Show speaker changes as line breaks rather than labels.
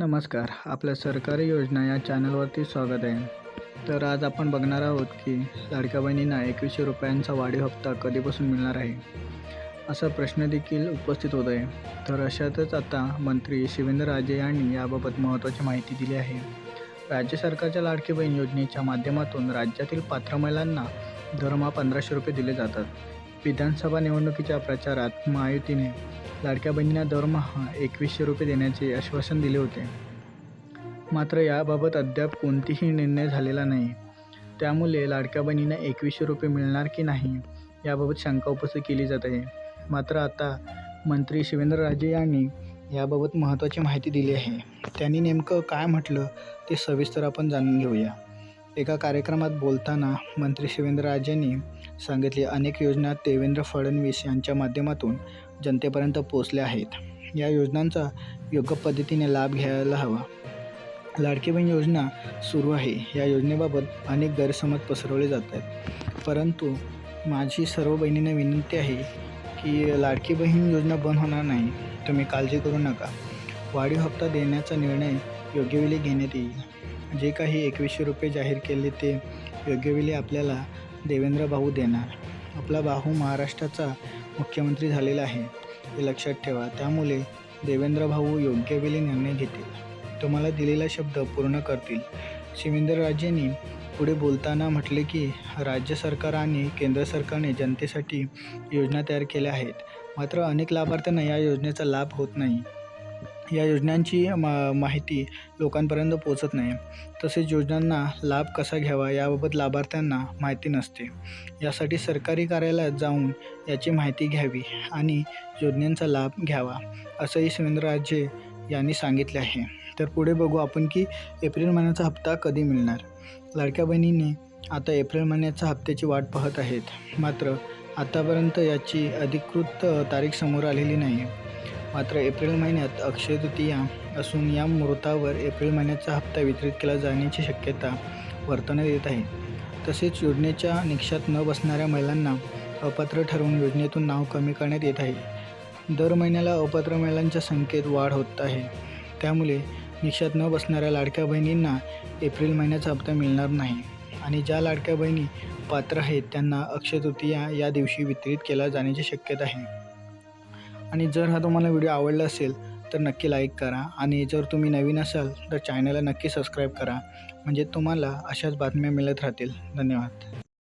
नमस्कार आपल्या सरकारी योजना या चॅनलवरती स्वागत आहे. तर आज आपण बघणार आहोत की लाडक्या बहिणींना एकवीसशे रुपयांचा वाढीव हप्ता कधीपासून मिळणार आहे? असा प्रश्न देखील उपस्थित होत आहे. तर अशातच आता मंत्री शिवेंद्रराजे यांनी याबाबत महत्त्वाची माहिती दिली आहे. राज्य सरकारच्या लाडकी बहीण योजनेच्या माध्यमातून राज्यातील पात्र महिलांना दरमहा पंधराशे रुपये दिले जातात. विधानसभा निवडणुकीच्या प्रचारात महायुतीने लाडक्या बहिणींना दरमहा एकवीसशे रुपये देण्याचे आश्वासन दिले होते. मात्र याबाबत अद्याप कोणतीही निर्णय झालेला नाही. त्यामुळे लाडक्या बहिणींना एकवीसशे रुपये मिळणार की नाही याबाबत शंका उपस्थित केली जात आहे. मात्र आता मंत्री शिवेंद्रराजे यांनी याबाबत महत्त्वाची माहिती दिली आहे. त्यांनी नेमकं काय म्हटलं ते सविस्तर आपण जाणून घेऊया. एका कार्यक्रमात बोलताना मंत्री शिवेंद्रराजेंनी सांगितले अनेक योजना देवेंद्र फडणवीस यांच्या माध्यमातून जनतेपर्यंत पोचल्या आहेत. या योजनांचा योग्य पद्धतीने लाभ घ्यायला हवा. लाडकी बहीण योजना सुरू आहे. या योजनेबाबत अनेक गैरसमज पसरवले जात आहेत. परंतु माझी सर्व बहिणींना विनंती आहे की लाडकी बहीण योजना बंद होणार नाही. तुम्ही काळजी करू नका. वाढीव हप्ता देण्याचा निर्णय योग्यवेळी घेण्यात येईल. जे काही एकवीसशे रुपये जाहीर केले ते योग्यवेळी आपल्याला देवेंद्र भाऊ देणार. आपला भाऊ महाराष्ट्राचा मुख्यमंत्री झालेला आहे हे लक्षात ठेवा. त्यामुळे देवेंद्र भाऊ योग्यवेळी निर्णय घेतील. तुम्हाला दिलेला शब्द पूर्ण करतील. शिवेंद्रराजेंनी पुढे बोलताना म्हटले की राज्य सरकार आणि केंद्र सरकारने जनतेसाठी योजना तयार केल्या आहेत. मात्र अनेक लाभार्थ्यांना या योजनेचा लाभ होत नाही. या योजनांची मा माहिती लोकांपर्यंत पोचत नाही. तसेच योजनांना लाभ कसा घ्यावा याबाबत लाभार्थ्यांना माहिती नसते. यासाठी सरकारी कार्यालयात जाऊन याची माहिती घ्यावी आणि योजनांचा लाभ घ्यावा असंही शिवेंद्रराजे यांनी सांगितले आहे. तर पुढे बघू आपण की एप्रिल महिन्याचा हप्ता कधी मिळणार? लाडक्या बहिणीने आता एप्रिल महिन्याच्या हप्त्याची वाट पाहत आहेत. मात्र आतापर्यंत याची अधिकृत तारीख समोर आलेली नाही. मात्र एप्रिल महिन्यात अक्षय तृतीया असून या मुहूर्तावर एप्रिल महिन्याचा हप्ता वितरित केला जाण्याची शक्यता वर्तवण्यात येत आहे. तसेच योजनेच्या निकषात न बसणाऱ्या महिलांना अपात्र ठरवून योजनेतून नाव कमी करण्यात येत आहे. दर महिन्याला अपात्र महिलांच्या संख्येत वाढ होत आहे. त्यामुळे निकषात न बसणाऱ्या लाडक्या बहिणींना एप्रिल महिन्याचा हप्ता मिळणार नाही आणि ज्या लाडक्या बहिणी पात्र आहेत त्यांना अक्षय तृतीया या दिवशी वितरित केला जाण्याची शक्यता आहे. आणि जर हा तुम्हाला व्हिडिओ आवडला असेल तर नक्की लाईक करा. आणि जर तुम्ही नवीन असाल तर चॅनलला नक्की सबस्क्राईब करा. म्हणजे तुम्हाला अशाच बातम्या मिळत राहतील. धन्यवाद.